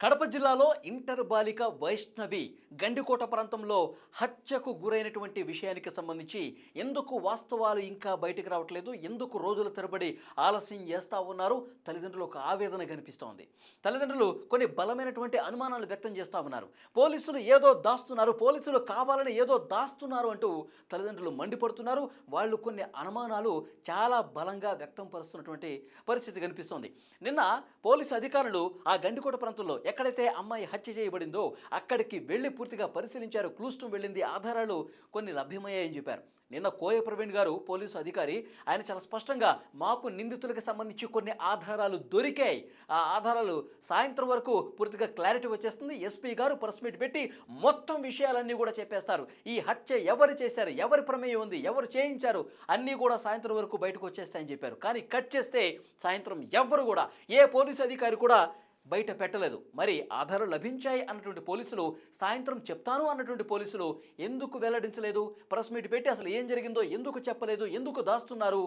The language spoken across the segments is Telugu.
కడప జిల్లాలో ఇంటర్ బాలిక వైష్ణవి గండికోట ప్రాంతంలో హత్యకు గురైనటువంటి విషయానికి సంబంధించి ఎందుకు వాస్తవాలు ఇంకా బయటకు రావట్లేదు? ఎందుకు రోజుల తరబడి ఆలస్యం చేస్తూ ఉన్నారు? తల్లిదండ్రులు ఒక ఆవేదన కనిపిస్తోంది. తల్లిదండ్రులు కొన్ని బలమైనటువంటి అనుమానాలు వ్యక్తం చేస్తూ ఉన్నారు. పోలీసులు ఏదో దాస్తున్నారు. పోలీసులు కావాలని ఏదో దాస్తున్నారు అంటూ తల్లిదండ్రులు మండిపడుతున్నారు. వాళ్ళు కొన్ని అనుమానాలు చాలా బలంగా వ్యక్తం పరుస్తున్నటువంటి పరిస్థితి కనిపిస్తోంది. నిన్న పోలీసు అధికారులు ఆ గండికోట ప్రాంతంలో ఎక్కడైతే అమ్మాయి హత్య చేయబడిందో అక్కడికి వెళ్ళి పూర్తిగా పరిశీలించారు. క్లూస్టం వెళ్ళింది. ఆధారాలు కొన్ని లభ్యమయ్యాయని చెప్పారు. నిన్న కోయ ప్రవీణ్ గారు పోలీసు అధికారి ఆయన చాలా స్పష్టంగా మాకు నిందితులకు సంబంధించి కొన్ని ఆధారాలు దొరికాయి. ఆ ఆధారాలు సాయంత్రం వరకు పూర్తిగా క్లారిటీ వచ్చేస్తుంది. ఎస్పీ గారు ప్రెస్ మీట్ పెట్టి మొత్తం విషయాలన్నీ కూడా చెప్పేస్తారు. ఈ హత్య ఎవరు చేశారు? ఎవరి ప్రమేయం ఉంది? ఎవరు చేయించారు? అన్నీ కూడా సాయంత్రం వరకు బయటకు వచ్చేస్తాయని చెప్పారు. కానీ కట్ చేస్తే సాయంత్రం ఎవ్వరు కూడా ఏ పోలీసు అధికారి కూడా బయట పెట్టలేదు. మరి ఆధారాలు లభించాయి అన్నటువంటి పోలీసులు సాయంత్రం చెప్తాను అన్నటువంటి పోలీసులు ఎందుకు వెల్లడించలేదు? ప్రెస్ మీట్ పెట్టి అసలు ఏం జరిగిందో ఎందుకు చెప్పలేదు ఎందుకు దాస్తున్నారు?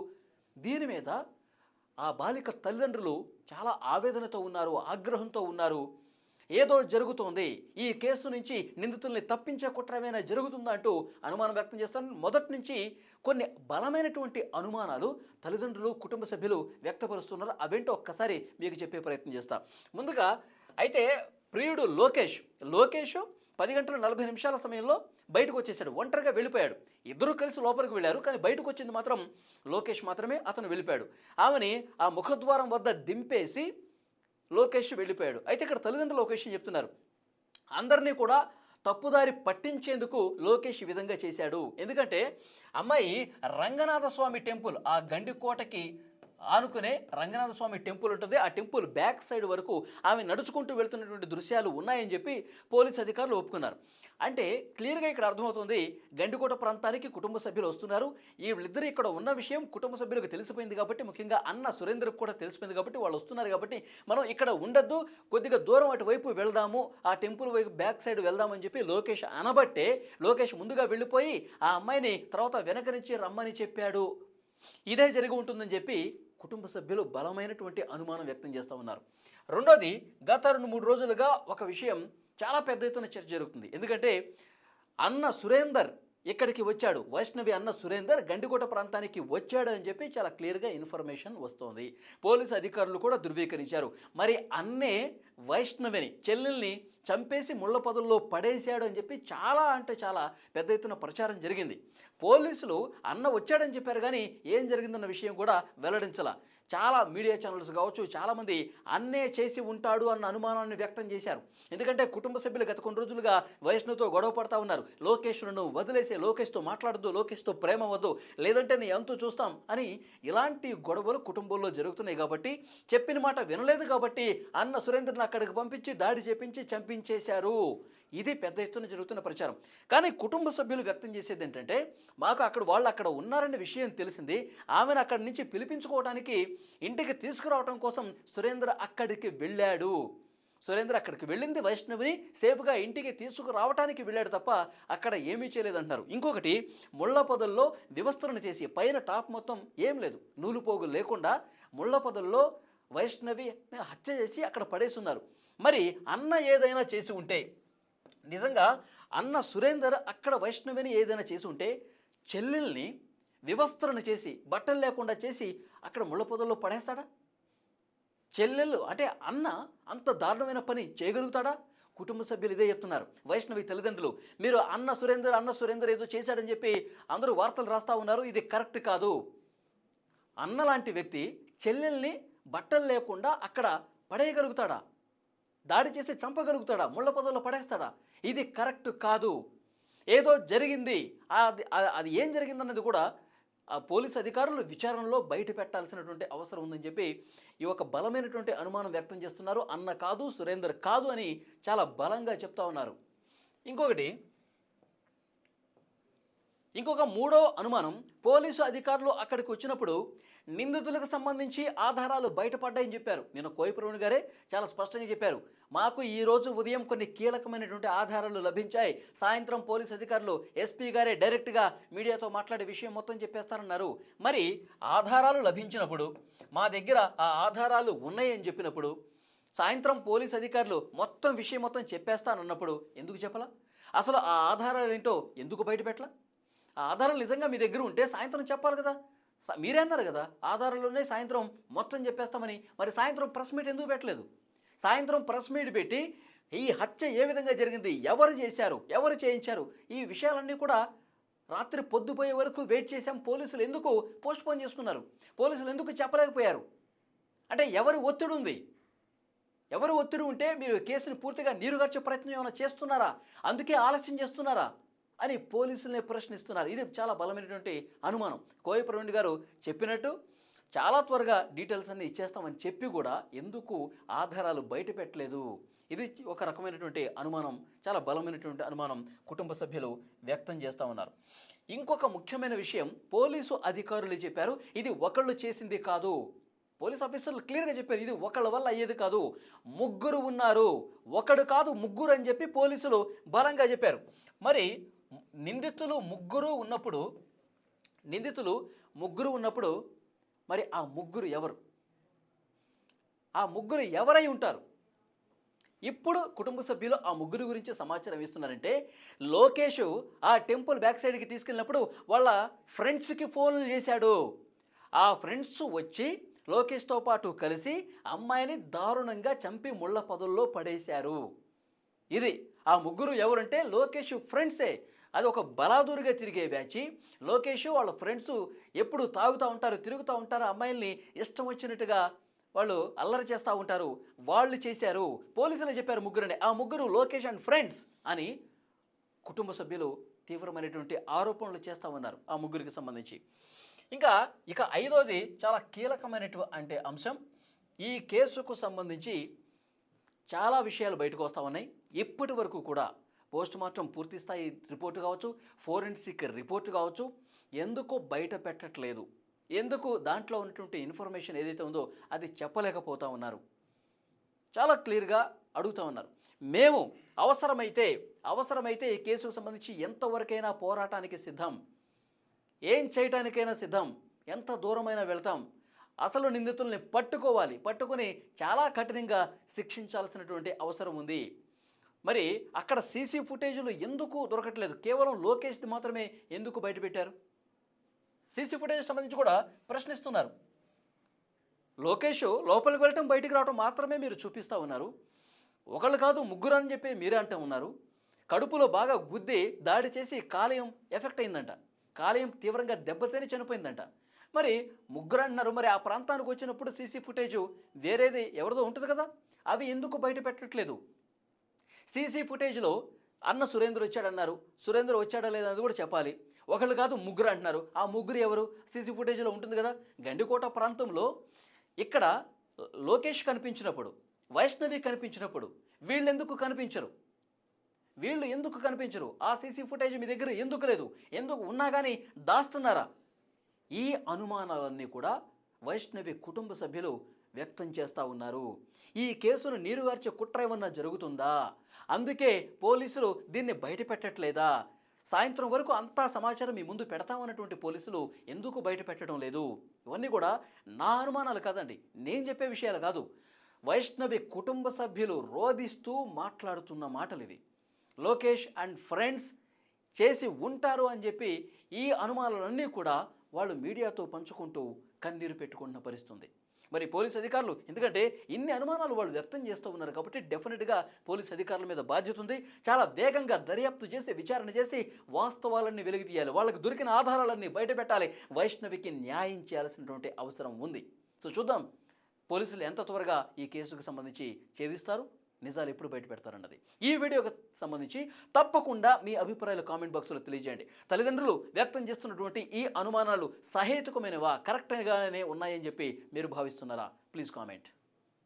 దీని మీద ఆ బాలిక తల్లిదండ్రులు చాలా ఆవేదనతో ఉన్నారు ఆగ్రహంతో ఉన్నారు. ఏదో జరుగుతోంది. ఈ కేసు నుంచి నిందితుల్ని తప్పించే కుట్రమైనా జరుగుతుందా అంటూ అనుమానం వ్యక్తం చేస్తాను మొదటి నుంచి కొన్ని బలమైనటువంటి అనుమానాలు తల్లిదండ్రులు కుటుంబ సభ్యులు వ్యక్తపరుస్తున్నారు. అవేంటో ఒక్కసారి మీకు చెప్పే ప్రయత్నం చేస్తా. ముందుగా అయితే ప్రియుడు లోకేష్. లోకేష్ పది గంటల నలభై నిమిషాల సమయంలో బయటకు వచ్చేసాడు. ఒంటరిగా వెళ్ళిపోయాడు. ఇద్దరు కలిసి లోపలికి వెళ్ళారు. కానీ బయటకు వచ్చింది మాత్రం లోకేష్ మాత్రమే అతను వెళ్ళిపోయాడు. ఆమెని ఆ ముఖద్వారం వద్ద దింపేసి లోకేష్ వెళ్ళిపోయాడు. అయితే ఇక్కడ తల్లిదండ్రులు లోకేష్ చెప్తున్నారు. అందరినీ కూడా తప్పుదారి పట్టించేందుకు లోకేష్ ఈ విధంగా చేశాడు. ఎందుకంటే అమ్మాయి రంగనాథ స్వామి టెంపుల్ ఆ గండికోటకి ఆనుకునే రంగనాథ స్వామి టెంపుల్ ఉంటుంది. ఆ టెంపుల్ బ్యాక్ సైడ్ వరకు ఆమె నడుచుకుంటూ వెళ్తున్నటువంటి దృశ్యాలు ఉన్నాయని చెప్పి పోలీస్ అధికారులు ఒప్పుకున్నారు. అంటే క్లియర్గా ఇక్కడ అర్థమవుతుంది గండికోట ప్రాంతానికి కుటుంబ సభ్యులు వస్తున్నారు. వీళ్ళిద్దరూ వీళ్ళిద్దరు ఇక్కడ ఉన్న విషయం కుటుంబ సభ్యులకు తెలిసిపోయింది కాబట్టి ముఖ్యంగా అన్న సురేంద్రకు కూడా తెలిసిపోయింది కాబట్టి వాళ్ళు వస్తున్నారు కాబట్టి మనం ఇక్కడ ఉండద్దు కొద్దిగా దూరం అటువైపు వెళ్దాము ఆ టెంపుల్ వైపు బ్యాక్ సైడ్ వెళ్దామని చెప్పి లోకేష్ అనబట్టే లోకేష్ ముందుగా వెళ్ళిపోయి ఆ అమ్మాయిని తర్వాత వెనక నుంచి రమ్మని చెప్పాడు. ఇదే జరిగి ఉంటుందని చెప్పి కుటుంబ సభ్యులు బలమైనటువంటి అనుమానం వ్యక్తం చేస్తూ ఉన్నారు. రెండోది గత రెండు మూడు రోజులుగా ఒక విషయం చాలా పెద్ద ఎత్తున చర్చ జరుగుతుంది. ఎందుకంటే అన్న సురేందర్ ఇక్కడికి వచ్చాడు. వైష్ణవి అన్న సురేందర్ గండికోట ప్రాంతానికి వచ్చాడు అని చెప్పి చాలా క్లియర్గా ఇన్ఫర్మేషన్ వస్తోంది. పోలీసు అధికారులు కూడా ధృవీకరించారు. మరి అన్నే వైష్ణవిని చెల్లెల్ని చంపేసి ముళ్ళ పదుల్లో పడేశాడు అని చెప్పి చాలా అంటే చాలా పెద్ద ఎత్తున ప్రచారం జరిగింది. పోలీసులు అన్న వచ్చాడని చెప్పారు కానీ ఏం జరిగిందన్న విషయం కూడా వెల్లడించాల. చాలా మీడియా ఛానల్స్ కావచ్చు చాలామంది అన్నే చేసి ఉంటాడు అన్న అనుమానాన్ని వ్యక్తం చేశారు. ఎందుకంటే కుటుంబ సభ్యులు గత కొన్ని రోజులుగా వైష్ణుతో గొడవ పడతా ఉన్నారు. లోకేష్ను వదిలేసే లోకేష్తో మాట్లాడద్దు లోకేష్తో ప్రేమ వద్దు లేదంటే నీ ఎంతో చూస్తాం అని ఇలాంటి గొడవలు కుటుంబంలో జరుగుతున్నాయి కాబట్టి చెప్పిన మాట వినలేదు కాబట్టి అన్న సురేంద్రని అక్కడికి పంపించి దాడి చేపించి చంపించేశారు. ఇది పెద్ద ఎత్తున జరుగుతున్న ప్రచారం. కానీ కుటుంబ సభ్యులు వ్యక్తం చేసేది ఏంటంటే మాకు అక్కడ వాళ్ళు అక్కడ ఉన్నారనే విషయం తెలిసింది. ఆమెను అక్కడి నుంచి పిలిపించుకోవడానికి ఇంటికి తీసుకురావడం కోసం సురేంద్ర అక్కడికి వెళ్ళాడు. సురేంద్ర అక్కడికి వెళ్ళింది. వైష్ణవిని సేఫ్గా ఇంటికి తీసుకురావడానికి వెళ్ళాడు తప్ప అక్కడ ఏమీ చేయలేదంటున్నారు. ఇంకొకటి ముళ్ళ పొదల్లో వివస్త్రణ చేసి పైన టాప్ మొత్తం ఏం లేదు. నూలు లేకుండా ముళ్ళ పొదల్లో వైష్ణవి హత్య చేసి అక్కడ పడేస్తున్నారు మరి అన్న ఏదైనా చేసి ఉంటే నిజంగా అన్న సురేందర్ అక్కడ వైష్ణవిని ఏదైనా చేసి ఉంటే చెల్లెల్ని వివస్త్రణ చేసి బట్టలు లేకుండా చేసి అక్కడ ముళ్ళ పొదల్లో పడేస్తాడా? చెల్లెళ్ళు అంటే అన్న అంత దారుణమైన పని చేయగలుగుతాడా? కుటుంబ సభ్యులు ఇదే చెప్తున్నారు. వైష్ణవి తల్లిదండ్రులు మీరు అన్న సురేందర్ అన్న సురేందర్ ఏదో చేశాడని చెప్పి అందరూ వార్తలు రాస్తా ఉన్నారు. ఇది కరెక్ట్ కాదు. అన్న లాంటి వ్యక్తి చెల్లెల్ని బట్టలు లేకుండా అక్కడ పడేయగలుగుతాడా? దాడి చేసి చంపగలుగుతాడా? ముళ్ళ పొదల్లో పడేస్తాడా? ఇది కరెక్ట్ కాదు. ఏదో జరిగింది. అది అది- ఏం జరిగిందన్నది కూడా ఆ పోలీస్ అధికారులు విచారణలో బయట పెట్టాల్సినటువంటి అవసరం ఉందని చెప్పి ఈ ఒక బలమైనటువంటి అనుమానం వ్యక్తం చేస్తున్నారు. అన్న కాదు సురేందర్ కాదు అని చాలా బలంగా చెప్తా ఉన్నారు. ఇంకొకటి ఇంకొక మూడో అనుమానం పోలీసు అధికారులు అక్కడికి వచ్చినప్పుడు నిందితులకు సంబంధించి ఆధారాలు బయటపడ్డాయని చెప్పారు. నేను కోయప్రవీణ్ గారే చాలా స్పష్టంగా చెప్పారు. మాకు ఈ రోజు ఉదయం కొన్ని కీలకమైనటువంటి ఆధారాలు లభించాయి. సాయంత్రం పోలీస్ అధికారులు ఎస్పీ గారే డైరెక్ట్గా మీడియాతో మాట్లాడే విషయం మొత్తం చెప్పేస్తారన్నారు మరి ఆధారాలు లభించినప్పుడు మా దగ్గర ఆ ఆధారాలు ఉన్నాయని చెప్పినప్పుడు సాయంత్రం పోలీస్ అధికారులు మొత్తం విషయం మొత్తం చెప్పేస్తానన్నప్పుడు ఎందుకు చెప్పలా? అసలు ఆ ఆధారాలు ఏంటో ఎందుకు బయటపెట్టలా? ఆ ఆధారాలు నిజంగా మీ దగ్గర ఉంటే సాయంత్రం చెప్పాలి కదా. స- మీరే అన్నారు కదా ఆధారాలునే సాయంత్రం మొత్తం చెప్పేస్తామని. మరి సాయంత్రం ప్రెస్ మీట్ ఎందుకు పెట్టలేదు? సాయంత్రం ప్రెస్ మీట్ పెట్టి ఈ హత్య ఏ విధంగా జరిగింది ఎవరు చేశారు ఎవరు చేయించారు ఈ విషయాలన్నీ కూడా రాత్రి పొద్దుపోయే వరకు వెయిట్ చేశాం. పోలీసులు ఎందుకు పోస్ట్పోన్ చేసుకున్నారు? పోలీసులు ఎందుకు చెప్పలేకపోయారు? అంటే ఎవరి ఒత్తిడి ఉంది? ఎవరు ఒత్తిడి ఉంటే మీరు కేసుని పూర్తిగా నీరుగార్చే ప్రయత్నం ఏమైనా చేస్తున్నారా? అందుకే ఆలస్యం చేస్తున్నారా? అని పోలీసులనే ప్రశ్నిస్తున్నారు. ఇది చాలా బలమైనటువంటి అనుమానం. కోయ ప్రవీణ్ గారు చెప్పినట్టు చాలా త్వరగా డీటెయిల్స్ అన్నీ ఇచ్చేస్తామని చెప్పి కూడా ఎందుకు ఆధారాలు బయట పెట్టలేదు? ఇది ఒక రకమైనటువంటి అనుమానం చాలా బలమైనటువంటి అనుమానం కుటుంబ సభ్యులు వ్యక్తం చేస్తూ ఉన్నారు. ఇంకొక ముఖ్యమైన విషయం పోలీసు అధికారులు చెప్పారు ఇది ఒకళ్ళు చేసింది కాదు. పోలీస్ ఆఫీసర్లు క్లియర్గా చెప్పారు ఇది ఒకళ్ళ వల్ల అయ్యేది కాదు. ముగ్గురు ఉన్నారు. ఒకడు కాదు ముగ్గురు అని చెప్పి పోలీసులు బలంగా చెప్పారు. మరి నిందితులు ముగ్గురు ఉన్నప్పుడు నిందితులు ముగ్గురు ఉన్నప్పుడు మరి ఆ ముగ్గురు ఎవరు? ఆ ముగ్గురు ఎవరై ఉంటారు? ఇప్పుడు కుటుంబ సభ్యులు ఆ ముగ్గురు గురించి సమాచారం ఇస్తున్నారంటే లోకేష్ ఆ టెంపుల్ బ్యాక్ సైడ్కి తీసుకెళ్ళినప్పుడు వాళ్ళ ఫ్రెండ్స్కి ఫోన్లు చేశాడు. ఆ ఫ్రెండ్స్ వచ్చి లోకేష్తో పాటు కలిసి అమ్మాయిని దారుణంగా చంపి ముళ్ళ పదుల్లో పడేశారు. ఇది ఆ ముగ్గురు ఎవరంటే లోకేష్ ఫ్రెండ్సే. అది ఒక బలాదూరుగా తిరిగే బ్యాచి. లోకేష్ వాళ్ళ ఫ్రెండ్స్ ఎప్పుడు తాగుతూ ఉంటారు తిరుగుతూ ఉంటారు అమ్మాయిల్ని ఇష్టం వచ్చినట్టుగా వాళ్ళు అల్లరి చేస్తూ ఉంటారు. వాళ్ళు చేశారు పోలీసులు చెప్పారు ముగ్గురని. ఆ ముగ్గురు లోకేష్ అండ్ ఫ్రెండ్స్ అని కుటుంబ సభ్యులు తీవ్రమైనటువంటి ఆరోపణలు చేస్తూ ఉన్నారు ఆ ముగ్గురికి సంబంధించి. ఇంకా ఇక ఐదోది చాలా కీలకమైనటువంటి అంటే అంశం ఈ కేసుకు సంబంధించి చాలా విషయాలు బయటకు వస్తూ ఉన్నాయి. ఇప్పటి వరకు కూడా పోస్ట్ మార్టం పూర్తి స్థాయి రిపోర్టు కావచ్చు ఫోరెన్సిక్ రిపోర్టు కావచ్చు ఎందుకు బయట పెట్టట్లేదు. ఎందుకు దాంట్లో ఉన్నటువంటి ఇన్ఫర్మేషన్ ఏదైతే ఉందో అది చెప్పలేకపోతా ఉన్నారు. చాలా క్లియర్గా అడుగుతా ఉన్నారు. మేము అవసరమైతే అవసరమైతే ఈ కేసుకు సంబంధించి ఎంతవరకైనా పోరాటానికి సిద్ధం. ఏం చేయటానికైనా సిద్ధం. ఎంత దూరమైనా వెళ్తాం. అసలు నిందితుల్ని పట్టుకోవాలి. పట్టుకొని చాలా కఠినంగా శిక్షించాల్సినటువంటి అవసరం ఉంది. మరి అక్కడ సీసీ ఫుటేజీలు ఎందుకు దొరకట్లేదు? కేవలం లోకేష్ని మాత్రమే ఎందుకు బయటపెట్టారు? సీసీ ఫుటేజ్ సంబంధించి కూడా ప్రశ్నిస్తున్నారు. లోకేష్ లోపలికి వెళ్ళటం బయటికి రావటం మాత్రమే మీరు చూపిస్తూ ఉన్నారు. ఒకళ్ళు కాదు ముగ్గురు అని చెప్పి మీరే అంటూ ఉన్నారు. కడుపులో బాగా గుద్ది దాడి చేసి కాలేయం ఎఫెక్ట్ అయిందంట. కాలేయం తీవ్రంగా దెబ్బతిని చనిపోయిందంట. మరి ముగ్గురు అంటున్నారు మరి ఆ ప్రాంతానికి వచ్చినప్పుడు సీసీ ఫుటేజ్ వేరేది ఎవరిదో ఉంటుంది కదా? అవి ఎందుకు బయట పెట్టట్లేదు? సీసీ ఫుటేజ్లో అన్న సురేంద్ర వచ్చాడన్నారు. సురేంద్ర వచ్చాడా లేదా అది కూడా చెప్పాలి. ఒకళ్ళు కాదు ముగ్గురు అంటున్నారు. ఆ ముగ్గురు ఎవరు? సీసీ ఫుటేజ్లో ఉంటుంది కదా? గండికోట ప్రాంతంలో ఇక్కడ లోకేష్ కనిపించినప్పుడు వైష్ణవి కనిపించినప్పుడు వీళ్ళు ఎందుకు కనిపించరు? వీళ్ళు ఎందుకు కనిపించరు? ఆ సీసీ ఫుటేజ్ మీ దగ్గర ఎందుకు లేదు? ఎందుకు ఉన్నా కానీ దాస్తున్నారా? ఈ అనుమానాలన్నీ కూడా వైష్ణవి కుటుంబ సభ్యులు వ్యక్తం చేస్తూ ఉన్నారు. ఈ కేసును నీరుగార్చే కుట్ర ఏమన్నా జరుగుతుందా? అందుకే పోలీసులు దీన్ని బయట పెట్టట్లేదా సాయంత్రం వరకు అంతా సమాచారం మీ ముందు పెడతామన్నటువంటి పోలీసులు ఎందుకు బయట పెట్టడం లేదు? ఇవన్నీ కూడా నా అనుమానాలు కాదండి. నేను చెప్పే విషయాలు కాదు. వైష్ణవి కుటుంబ సభ్యులు రోధిస్తూ మాట్లాడుతున్న మాటలు ఇవి లోకేష్ అండ్ ఫ్రెండ్స్ చేసి ఉంటారు అని చెప్పి ఈ అనుమానాలన్నీ కూడా వాళ్ళు మీడియాతో పంచుకుంటూ కన్నీరు పెట్టుకుంటున్న పరిస్థితుంది. మరి పోలీస్ అధికారులు. ఎందుకంటే ఇన్ని అనుమానాలు వాళ్ళు వ్యక్తం చేస్తూ ఉన్నారు కాబట్టి డెఫినెట్గా పోలీస్ అధికారుల మీద బాధ్యత ఉంది. చాలా వేగంగా దర్యాప్తు చేసి విచారణ చేసి వాస్తవాలన్నీ వెలుగు తీయాలి. వాళ్ళకి దొరికిన ఆధారాలన్నీ బయటపెట్టాలి వైష్ణవికి న్యాయం చేయాల్సినటువంటి అవసరం ఉంది. సో చూద్దాం పోలీసులు ఎంత త్వరగా ఈ కేసుకు సంబంధించి ఛేదిస్తారు? నిజాలు ఎప్పుడు బయట పెడతారన్నది. ఈ వీడియోకి సంబంధించి తప్పకుండా మీ అభిప్రాయాలు కామెంట్ బాక్స్లో తెలియజేయండి. తల్లిదండ్రులు వ్యక్తం చేస్తున్నటువంటి ఈ అనుమానాలు సహేతుకమైనవా కరెక్ట్గానే ఉన్నాయని చెప్పి మీరు భావిస్తున్నారా? Please comment.